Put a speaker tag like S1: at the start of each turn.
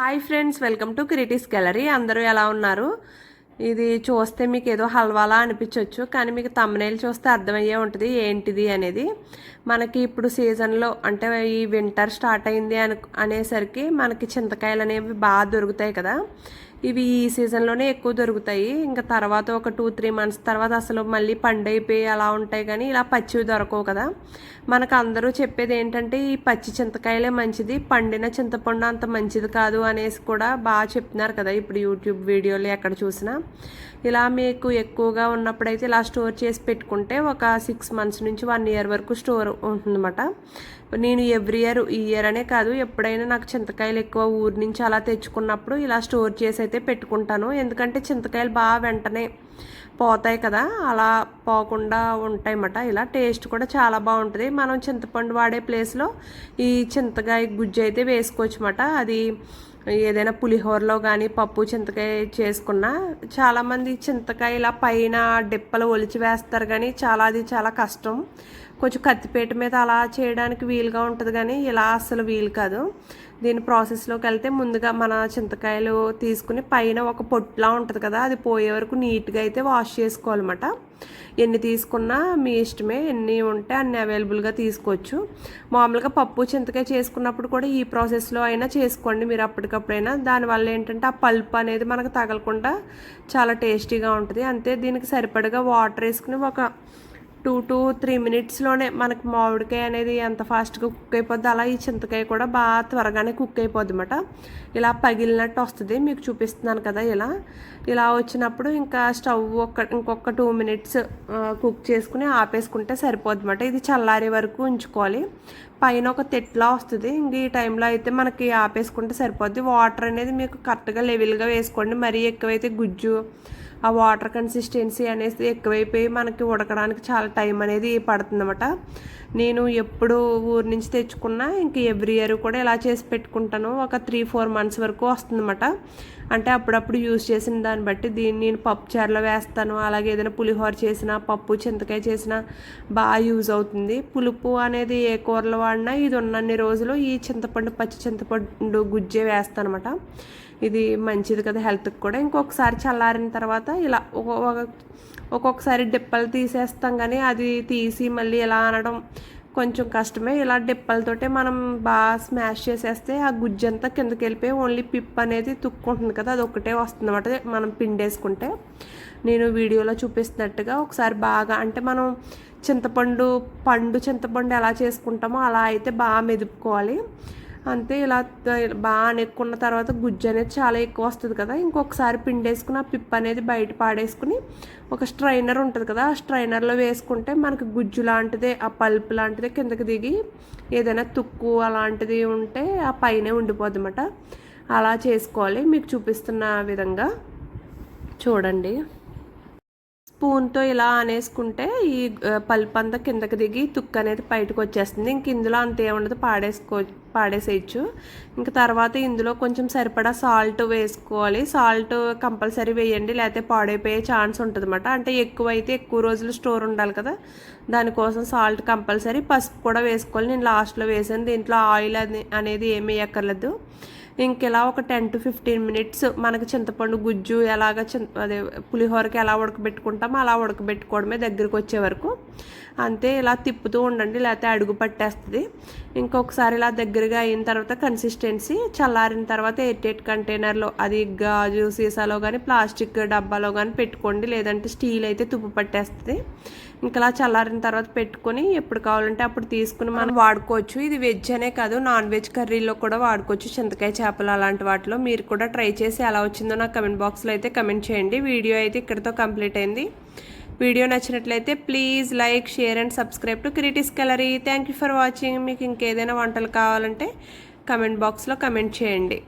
S1: Hi friends welcome to Kriti's gallery. అందరూ ఎలా ఉన్నారు? ఇది చూస్తే మీకు ఏదో హల్వాలా అనిపించవచ్చు కానీ మీకు తమ్మనేలు చూస్తే అర్థమయ్యే ఉంటుంది ఏంటిది అనేది. మనకి ఇప్పుడు సీజన్లో అంటే ఈ వింటర్ స్టార్ట్ అయింది అను అనేసరికి మనకి చింతకాయలు అనేవి బాగా దొరుకుతాయి కదా. ఇవి ఈ సీజన్లోనే ఎక్కువ దొరుకుతాయి. ఇంకా తర్వాత ఒక టూ త్రీ మంత్స్ తర్వాత అసలు మళ్ళీ పండైపోయి అలా ఉంటాయి కానీ ఇలా పచ్చివి దొరకవు కదా. మనకు అందరూ చెప్పేది ఏంటంటే ఈ పచ్చి చింతకాయలే మంచిది పండిన చింతపండు అంత మంచిది కాదు అనేసి కూడా బాగా చెప్తున్నారు కదా ఇప్పుడు యూట్యూబ్ వీడియోలు ఎక్కడ చూసినా. ఇలా మీకు ఎక్కువగా ఉన్నప్పుడైతే ఇలా స్టోర్ చేసి పెట్టుకుంటే ఒక సిక్స్ మంత్స్ నుంచి వన్ ఇయర్ వరకు స్టోర్ ఉంటుందన్నమాట. నేను ఎవ్రీ ఇయర్ ఈ ఇయర్ అనే కాదు ఎప్పుడైనా నాకు చింతకాయలు ఎక్కువ ఊరి నుంచి అలా తెచ్చుకున్నప్పుడు ఇలా స్టోర్ చేసి అయితే పెట్టుకుంటాను. ఎందుకంటే చింతకాయలు బాగా వెంటనే పోతాయి కదా అలా పోకుండా ఉంటాయన్నమాట. ఇలా టేస్ట్ కూడా చాలా బాగుంటుంది. మనం చింతపండు వాడే ప్లేస్లో ఈ చింతకాయ గుజ్జు అయితే వేసుకోవచ్చు అన్నమాట అది ఏదైనా పులిహోరలో కానీ పప్పు చింతకాయ చేసుకున్నా చాలామంది చింతకాయ ఇలా పైన డిప్పలు ఒలిచి వేస్తారు కానీ చాలా అది చాలా కష్టం. కొంచెం కత్తిపేట మీద అలా చేయడానికి వీలుగా ఉంటుంది కానీ ఇలా అస్సలు వీలు కాదు. దీని ప్రాసెస్లోకి వెళ్తే ముందుగా మన చింతకాయలు తీసుకుని పైన ఒక పొట్టులా ఉంటుంది కదా అది పోయే వరకు నీట్గా అయితే వాష్ చేసుకోవాలన్నమాట. ఎన్ని తీసుకున్నా మీ ఇష్టమే ఎన్ని ఉంటే అన్ని అవైలబుల్గా తీసుకోవచ్చు. మామూలుగా పప్పు చింతకాయ చేసుకున్నప్పుడు కూడా ఈ ప్రాసెస్లో అయినా చేసుకోండి మీరు అప్పటికప్పుడైనా. దానివల్ల ఏంటంటే ఆ పల్ప్ అనేది మనకు తగలకుండా చాలా టేస్టీగా ఉంటుంది. అంతే దీనికి సరిపడగా వాటర్ వేసుకుని ఒక టూ టు త్రీ మినిట్స్లోనే మనకి మామిడికాయ అనేది ఎంత ఫాస్ట్గా కుక్ అయిపోద్ది అలా ఈ చింతకాయ కూడా బాగా త్వరగానే కుక్ అయిపోద్ది అనమాట ఇలా పగిలినట్టు వస్తుంది. మీకు చూపిస్తున్నాను కదా ఇలా. ఇలా వచ్చినప్పుడు ఇంకా స్టవ్ ఒక ఇంకొక టూ మినిట్స్ కుక్ చేసుకుని ఆపేసుకుంటే సరిపోద్ది అనమాట ఇది చల్లారే వరకు ఉంచుకోవాలి. పైన ఒక తెట్లా వస్తుంది. ఇంక ఈ టైంలో అయితే మనకి ఆపేసుకుంటే సరిపోద్ది. వాటర్ అనేది మీకు కరెక్ట్గా లెవెల్గా వేసుకోండి. మరీ ఎక్కువైతే గుజ్జు ఆ వాటర్ కన్సిస్టెన్సీ అనేది ఎక్కువైపోయి మనకి ఉడకడానికి చాలా టైం అనేది పడుతుందన్నమాట. నేను ఎప్పుడు ఊరి నుంచి తెచ్చుకున్నా ఇంక ఎవ్రీ ఇయర్ కూడా ఇలా చేసి పెట్టుకుంటాను. ఒక త్రీ ఫోర్ మంత్స్ వరకు వస్తుందన్నమాట. అంటే అప్పుడప్పుడు యూజ్ చేసిన దాన్ని బట్టి దీన్ని నేను పప్పు చారులో వేస్తాను. అలాగే ఏదైనా పులిహోర చేసినా పప్పు చింతకాయ చేసినా బాగా యూజ్ అవుతుంది. పులుపు అనేది ఏ కూరలు వాడినా ఇది ఉన్నన్ని రోజులు ఈ చింతపండు పచ్చి చింతపండు గుజ్జే వేస్తాను అనమాట ఇది మంచిది కదా హెల్త్కి కూడా. ఇంకొకసారి చల్లారిన తర్వాత ఇలా ఒక్కొక్కసారి డిప్పలు తీసేస్తాం కానీ అది తీసి మళ్ళీ ఇలా అనడం కొంచెం కష్టమే. ఇలా డిప్పలతోటే మనం బాగా స్మాష్ చేసేస్తే ఆ గుజ్జంతా కిందకి వెళ్ళిపోయి ఓన్లీ పిప్ అనేది తుక్కుంటుంది కదా అది ఒకటే వస్తుంది అనమాట మనం పిండేసుకుంటే. నేను వీడియోలో చూపిస్తున్నట్టుగా ఒకసారి బాగా అంటే మనం చింతపండు పండు చింతపండు ఎలా చేసుకుంటామో అలా అయితే బాగా మెదుపుకోవాలి. అంతే ఇలా బాగా నెక్కున్న తర్వాత గుజ్జు అనేది చాలా ఎక్కువ వస్తుంది కదా. ఇంకొకసారి పిండేసుకుని ఆ పిప్ అనేది బయట పాడేసుకుని ఒక స్ట్రైనర్ ఉంటుంది కదా ఆ స్ట్రైనర్లో వేసుకుంటే మనకి గుజ్జు లాంటిదే ఆ పల్ప్ లాంటిదే కిందకి దిగి ఏదైనా తుక్కు అలాంటిది ఉంటే ఆ పైనే ఉండిపోద్ది అలా చేసుకోవాలి. మీకు చూపిస్తున్న విధంగా చూడండి. స్పూన్తో ఇలా అనేసుకుంటే ఈ పల్ప్ అంతా కిందకి దిగి తుక్కు అనేది బయటకు వచ్చేస్తుంది. ఇంక ఇందులో అంతే ఉండదు పాడేసుకో పాడేసేయచ్చు. ఇంకా తర్వాత ఇందులో కొంచెం సరిపడా సాల్ట్ వేసుకోవాలి. సాల్ట్ కంపల్సరీ వేయండి లేకపోతే పాడైపోయే ఛాన్స్ ఉంటుంది అనమాట అంటే ఎక్కువ అయితే ఎక్కువ రోజులు స్టోర్ ఉండాలి కదా దానికోసం సాల్ట్ కంపల్సరీ పసుపు కూడా వేసుకోవాలి. నేను లాస్ట్లో వేసాను దీంట్లో ఆయిల్ అనేది ఏమీ ఎక్కర్లేదు ఇంకెలా ఒక టెన్ టు ఫిఫ్టీన్ మినిట్స్ మనకి చింతపండు గుజ్జు ఎలాగ చింత అదే పులిహోరకి ఎలా ఉడకబెట్టుకుంటామో అలా ఉడకబెట్టుకోవడమే దగ్గరికి వచ్చే వరకు. అంతే ఇలా తిప్పుతూ ఉండండి లేకపోతే అడుగు పట్టేస్తుంది. ఇంకొకసారి ఇలా దగ్గరగా అయిన తర్వాత కన్సిస్టెన్సీ చల్లారిన తర్వాత ఎయిట్ కంటైనర్లో అది గాజు సీసాలో కానీ ప్లాస్టిక్ డబ్బాలో కానీ పెట్టుకోండి లేదంటే స్టీల్ అయితే తుప్పు పట్టేస్తుంది. ఇంకా చల్లారిన తర్వాత పెట్టుకొని ఎప్పుడు కావాలంటే అప్పుడు తీసుకుని మనం వాడుకోవచ్చు. ఇది వెజ్ అనే కాదు నాన్ వెజ్ కర్రీలో కూడా వాడుకోవచ్చు. చింతకాయ చేపలు అలాంటి వాటిలో మీరు కూడా ట్రై చేసి ఎలా వచ్చిందో నాకు కమెంట్ బాక్స్లో అయితే కమెంట్ చేయండి. వీడియో అయితే ఇక్కడితో కంప్లీట్ అయింది. వీడియో నచ్చినట్లయితే please like share and subscribe to Kriti's gallery. Thank you for watching. మీకు ఇంకేదైనా వంటలు కావాలంటే కమెంట్ బాక్స్లో కమెంట్ చేయండి.